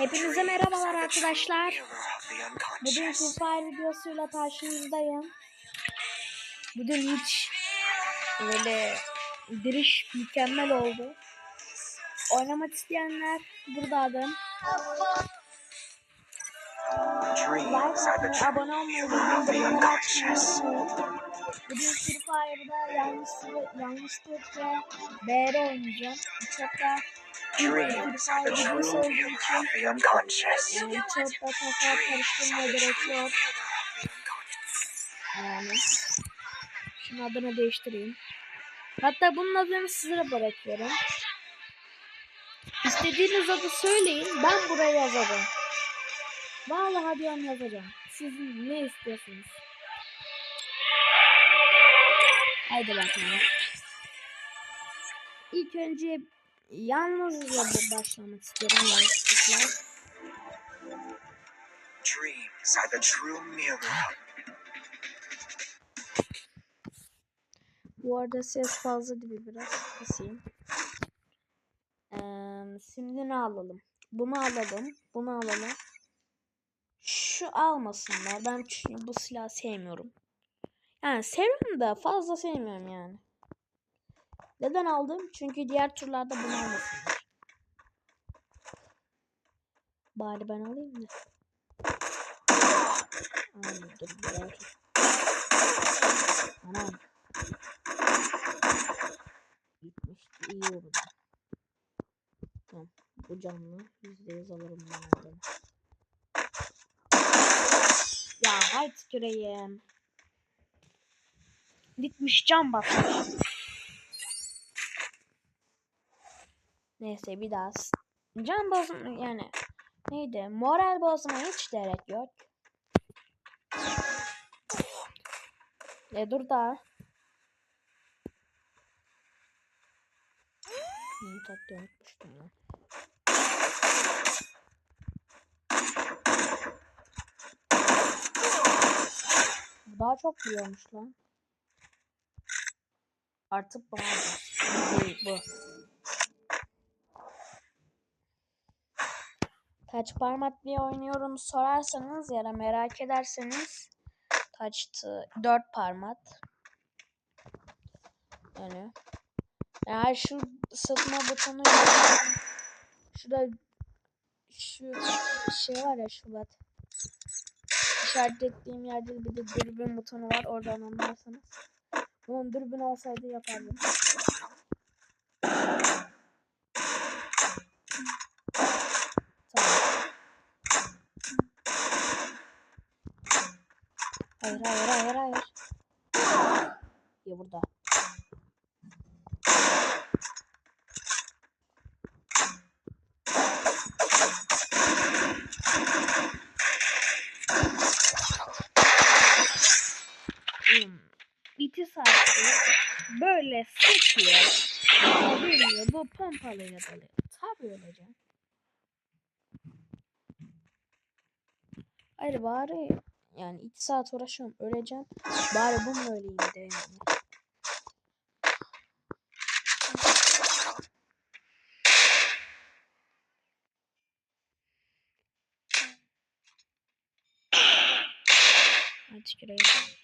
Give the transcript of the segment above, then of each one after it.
Hepinize merhabalar arkadaşlar. Bugün Fire videosuyla karşınızdayım. Bugün hiç böyle giriş mükemmel oldu. Oynamak isteyenler burada adım. Abone olmayı. Bugün Fire'da yanlışlıkla, yanlışlıkla BR oynayacağım. Çok da Dreams are the true mirror of the unconscious. da kafa karıştırmaya gerek yok. Yani şunun adını değiştireyim. Hatta bunun adını size bırakıyorum. İstediğiniz adı söyleyin. Ben buraya yazarım. Vallahi diyorum yazacağım. Siz ne istiyorsunuz? Haydi bakalım. İlk önce yalnızla bir başlamak istiyorum yanlışlıkla. Dreams are the true mirror. Bu arada ses fazla gibi biraz kısayım. Ee, şimdi ne alalım? Bunu alalım. Bunu alalım. Şu almasınlar. Ben çünkü bu silahı sevmiyorum. Yani seviyorum da fazla sevmiyorum yani. Neden aldım? Çünkü diğer turlarda bunu almasınlar. Bari ben alayım da. Biraz. Anam. Gitmişti iyi oldu. Tamam. Bu canlı. Yüzde yüz alırım ben oradan. Ya hayt küreyim. Gitmiş can bakmış. Neyse bir daha. Can bozma yani. Neydi? Moral bozmaya hiç gerek yok. E dur da. Daha çok biliyormuş lan. Artık Değil bu. Kaç parmak diye oynuyorum sorarsanız ya da merak ederseniz kaçtı? 4 parmak. Yani eğer şu ısıtma butonu şurada şu şey var ya şu bat işaret ettiğim yerde bir de dürbün butonu var oradan anlarsanız. Bunun dürbün olsaydı yapardım. Tamam. Hayır hayır hayır hayır. Ya burada. Hmm. İki saattir böyle sıkıyor. Bilmiyor bu pompalıyla dalıyor. Tabii öleceğim. Hayır bari yani iki saat uğraşıyorum öleceğim. Bari bununla öleyim de yani. Hadi şuraya.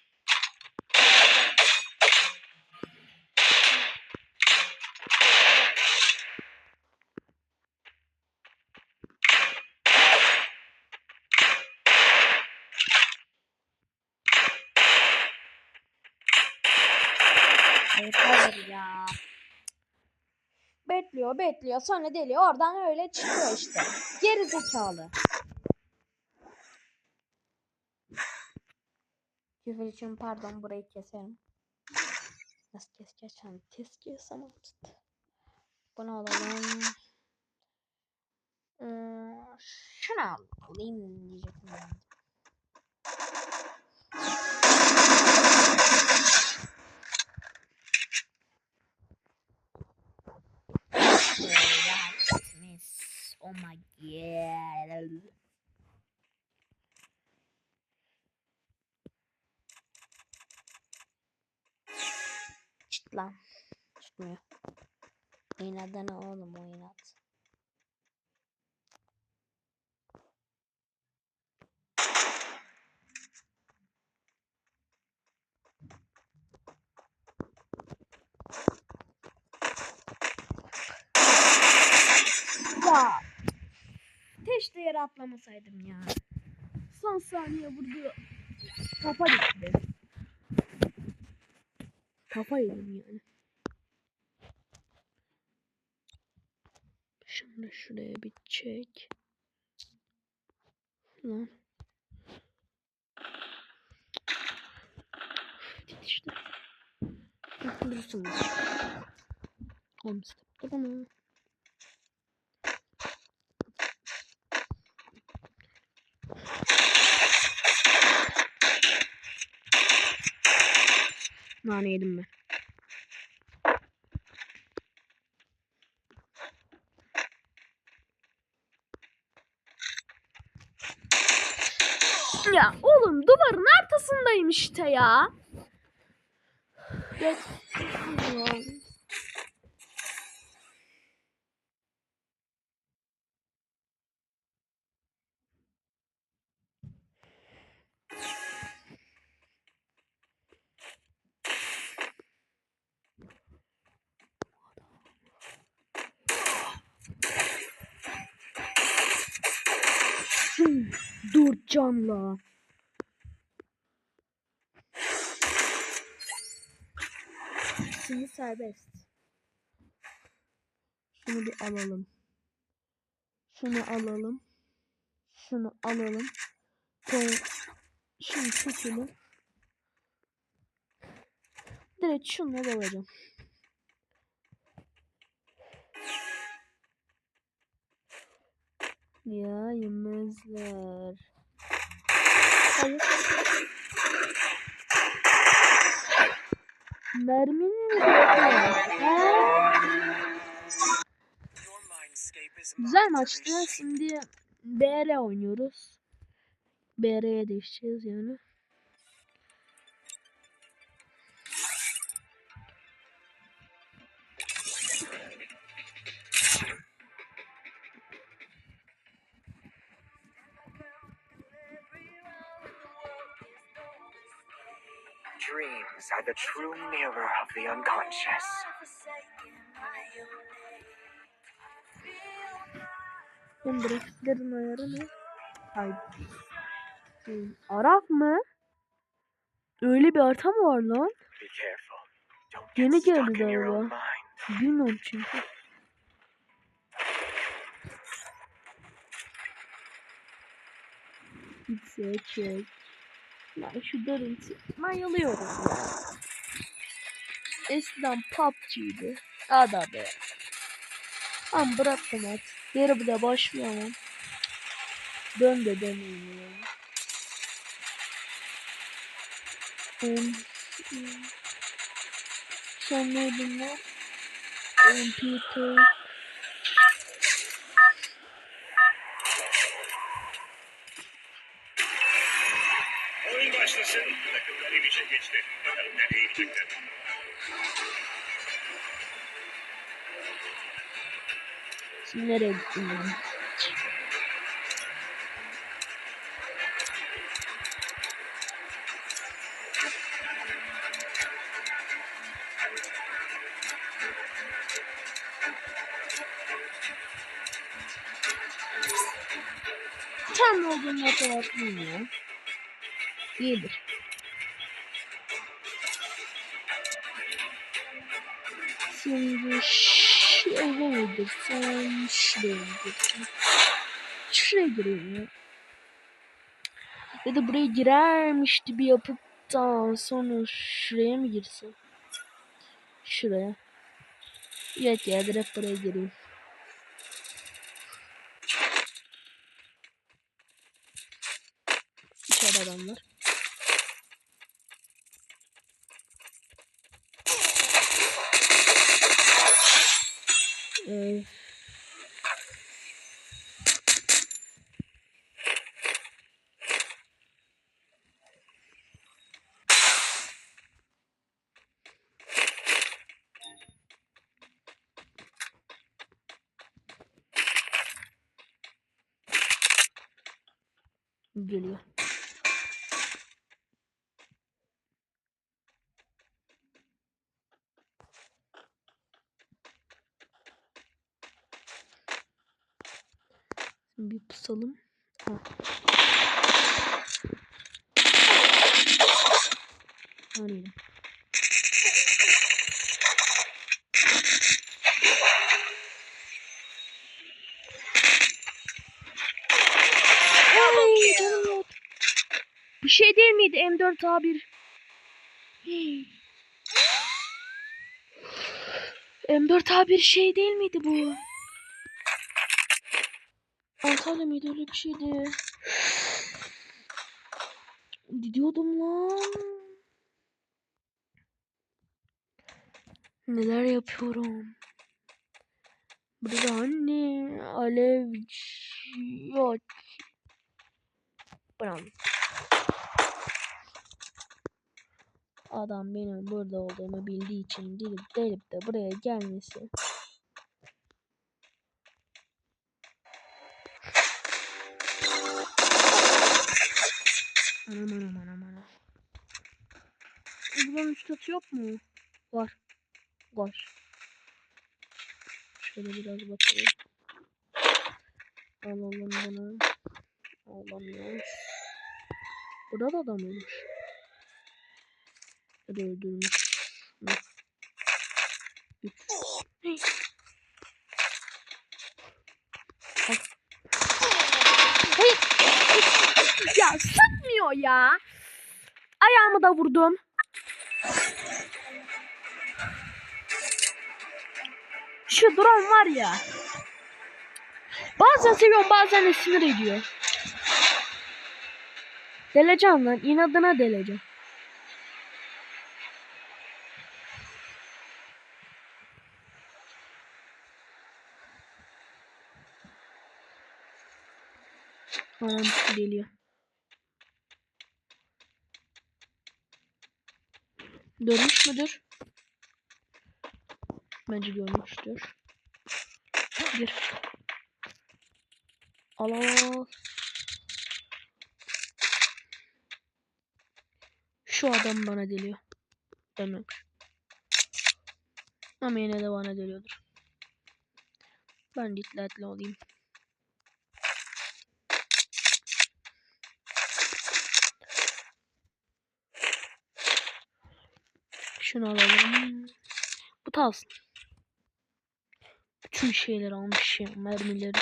Hayır hayır ya. Bekliyor bekliyor sonra deliyor oradan öyle çıkıyor işte. Geri zekalı. Küfür için pardon burayı keserim. Nasıl keseceğim? Kes kesem artık. Bunu alalım. Hmm, şunu alayım diyecektim Oh my god. Çıt lan. Çıkmıyor. Oğlum oyun at. Yere atlamasaydım ya. Son saniye vurdu. Kafa gitti. Kafa yedim yani. Da şuraya bir çek. Lan. Git işte. Dursun. Home step. Nane yedim ben. Ya oğlum duvarın arkasındayım işte ya. Geç. Dur canla. Şimdi serbest. Şunu bir alalım. Şunu alalım. Şunu alalım. Koy. Şunu çekelim. Direkt şunları alacağım. Ya yemezler. Hayır. Mermin mi Güzel maçtı. Şimdi BR oynuyoruz. BR'ye değişeceğiz yani. The true mirror of the unconscious. Benim grafiklerin ayarı ne? Hayır. Hmm, Arap mı? Öyle bir harita mı var lan? Yeni geldi galiba. Bilmiyorum çünkü. Pizza çek. Ben şu görüntü bayılıyorum ya. Eskiden PUBG'ydi. Ada be. Ama bıraktım artık. Geri bile başlayamam. Dön de döneyim ya. Um, Sen neydin lan? Um, Peter. Oyun başlasın. Takımlar inişe geçti. Bakalım nereye inecekler. Şimdi nereye gittin dedim. Tam olduğunu hatırlatmayayım ya. İyidir. Şimdi şuraya mı girsem, şuraya mı girsem? Şuraya gireyim ya. Ya da buraya ya direkt buraya gireyim. İçeride adamlar. Ee, geliyor. Bir pusalım. M7 M4A1 M4A1 şey değil miydi bu? Antalya mıydı öyle bir şeydi? Gidiyordum lan. Neler yapıyorum? Burada anne alev yok. Brown. Adam benim burada olduğumu bildiği için gelip delip de buraya gelmesi. Anam anam anam. Buranın üst katı yok mu? Var. Var. Şöyle biraz bakalım. Alalım bunu. Alamıyoruz. Burada da adam da öldürmüş. Üç. Ya sıkmıyor ya. Ayağımı da vurdum. Şu drone var ya. Bazen seviyorum bazen de sinir ediyor. Deleceğim lan. inadına deleceğim. Anam geliyor. Görmüş müdür? Bence görmüştür. Al al. Şu adam bana deliyor. Dememiş. Ama yine de bana deliyordur. Ben dikkatli olayım. Şunu alalım. Bu kalsın. Bütün şeyleri almış ya. Mermileri.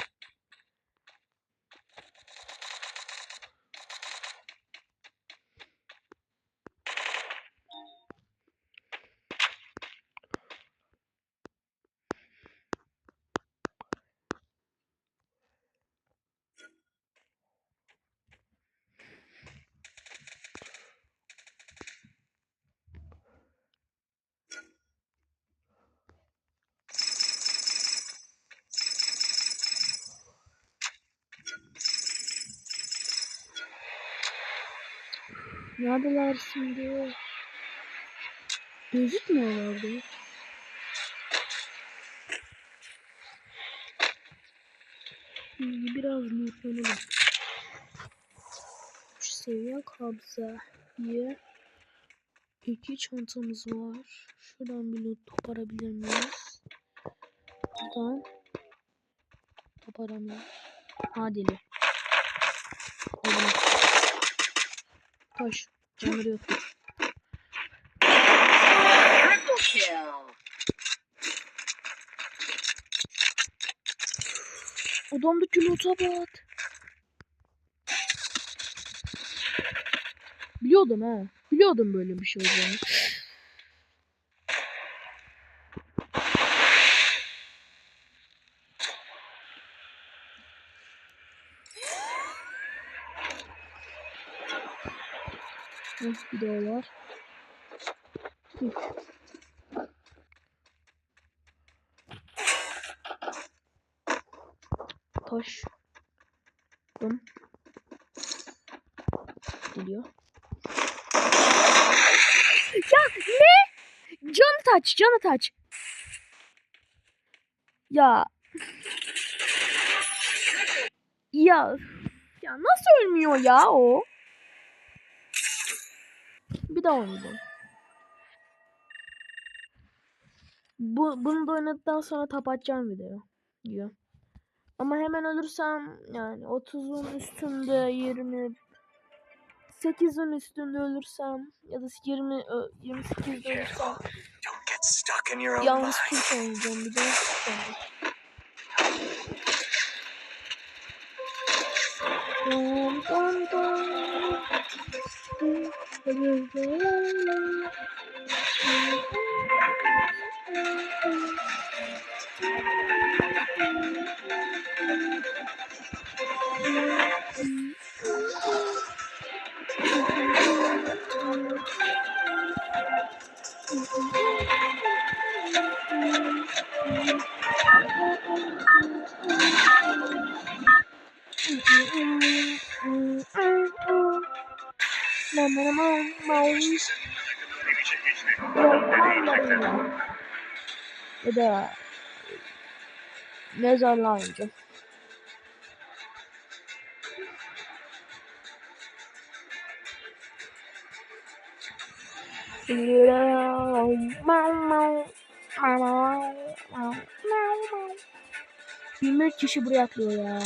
Neredeler şimdi? Gözükmüyorlardı. Şimdi biraz notlanalım. Üç seviye kabza diye iki çantamız var. Şuradan bir loot koparabilir miyiz? Buradan koparamıyoruz. Hadi. Hadi. Koş. Kill. Adamdaki loot'a bak. Biliyordum ha. Biliyordum böyle bir şey olacağını. Heh, bir daha var. Taş. Bum. Geliyor. Ya ne? Canı taç, canı taç. Ya. Ya. Ya nasıl ölmüyor ya o? Bir daha oynayalım. Bu, bunu da oynadıktan sonra kapatacağım video. Diyor. Ama hemen ölürsem yani 30'un üstünde 20 8'in üstünde ölürsem ya da 20 ö- 28'de ölürsem mind. kurt oynayacağım bir de. Dum dum dum. Takımlar içe geçti. Ya da mezarlığa oynayacağım. Bir kişi buraya atlıyor ya.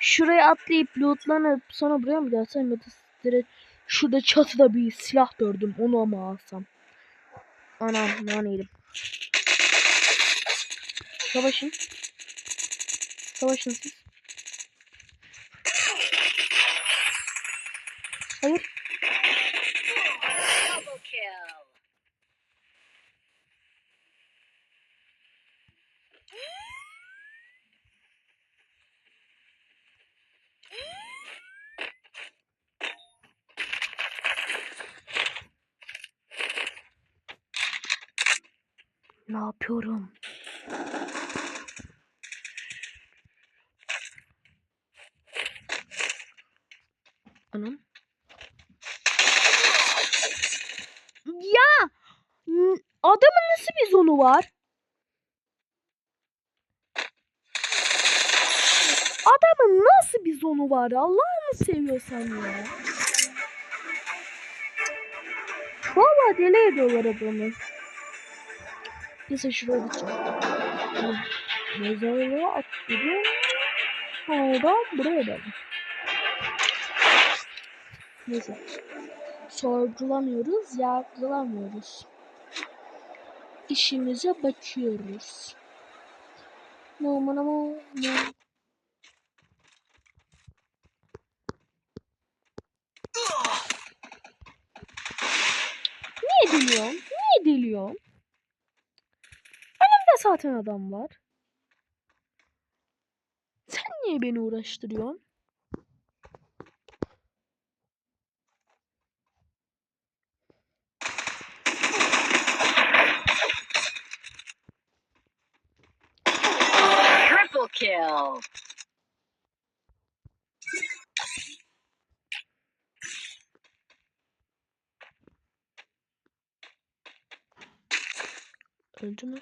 Şuraya atlayıp lootlanıp sonra buraya mı gelsem ya da direkt şurada çatıda bir silah gördüm onu mu alsam? Anam lan yedim. Savaşın. Savaşın siz. Hayır. Double kill. Ne yapıyorum? Anam. Ya! n- Adamın nasıl bir zonu var? Adamın nasıl bir zonu var? Allah'ını seviyorsan ya. Vallahi deli ediyorlar adamı. Neyse şuraya gideceğim. Mezarlığa atlıyorum. Oradan buraya geldim. Neyse. Sorgulamıyoruz, yargılamıyoruz. İşimize bakıyoruz. No, no, no, no. Niye deliyorsun? Niye deliyorsun? Önümde zaten adam var. Sen niye beni uğraştırıyorsun? Triple kill. Öldü mü?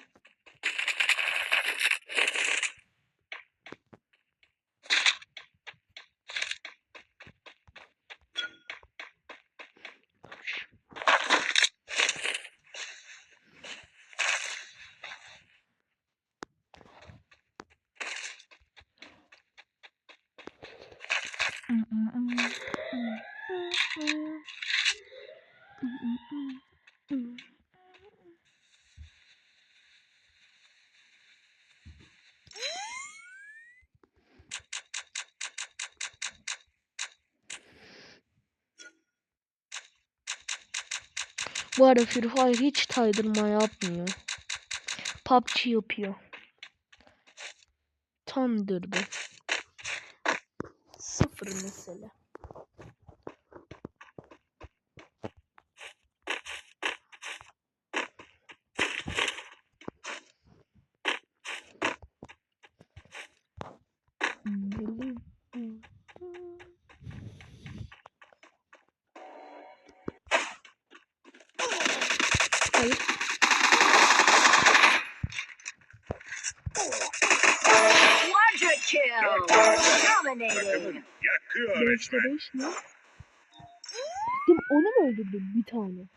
Bu arada Free Fire hiç taydırma yapmıyor. PUBG yapıyor. Tandırdı. Sıfır mesele. Hayır. Quadra kill. Dominating. Takımın beş mi? Gittim onu mu öldürdüm bir tane?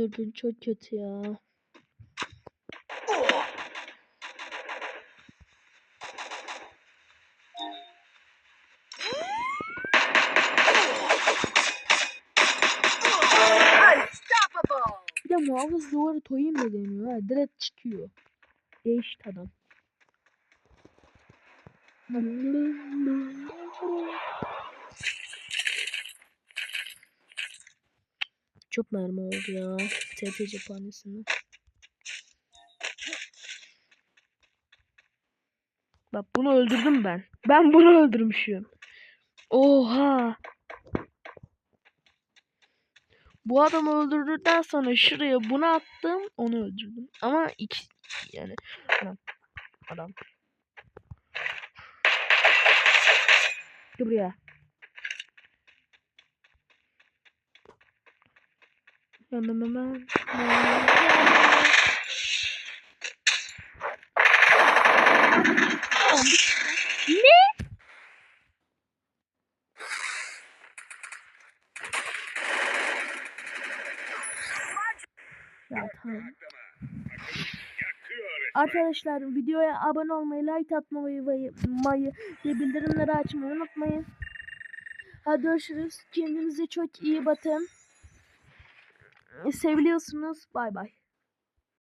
Dürbün çok kötü ya. Bir de muhafız duvarı toyayım da demiyor ha. Direkt çıkıyor. Değişik adam. Çok mermi oldu ya. TP cephanesinden. Bak bunu öldürdüm ben. Ben bunu öldürmüşüm. Oha. Bu adamı öldürdükten sonra şuraya bunu attım. Onu öldürdüm. Ama iki yani adam. Adam. Gel buraya. Hemen hemen. Ne? Ya tamam. Arkadaşlar videoya abone olmayı, like atmayı ve mayı ve bildirimleri açmayı unutmayın. Hadi görüşürüz. Kendinize çok iyi bakın. Seviliyorsunuz. Bay bay.